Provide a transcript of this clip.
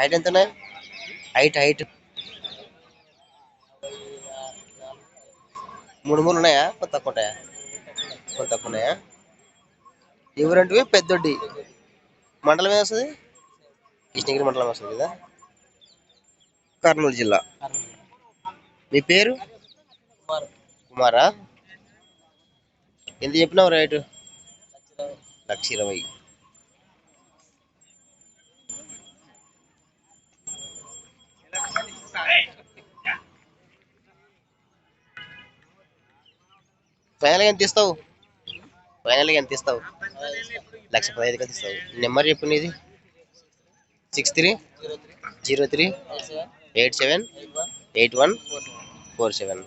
Height ఎంత ఉన్నాయి height height. మూడు మూడు ఉన్నాయా? కొంత తక్కువ ఉంటాయా కొంత తక్కువ ఉన్నాయా? ఎవరంటే పెద్దొడ్డి. మండలం ఏం వస్తుంది? కృష్ణగిరి మండలం వస్తుంది కదా? కర్నూలు జిల్లా. మీ పేరు? కుమారా? ఎంత చెప్పినావు రేటు? లక్ష ఇరవై. ఫైనల్గా ఎంత ఇస్తావు? ఫైనల్గా ఎంత ఇస్తావు? లక్ష పదహైదుకి ఇస్తావు. నెంబర్ చెప్పు నీది. Six three zero three eight seven eight one four seven.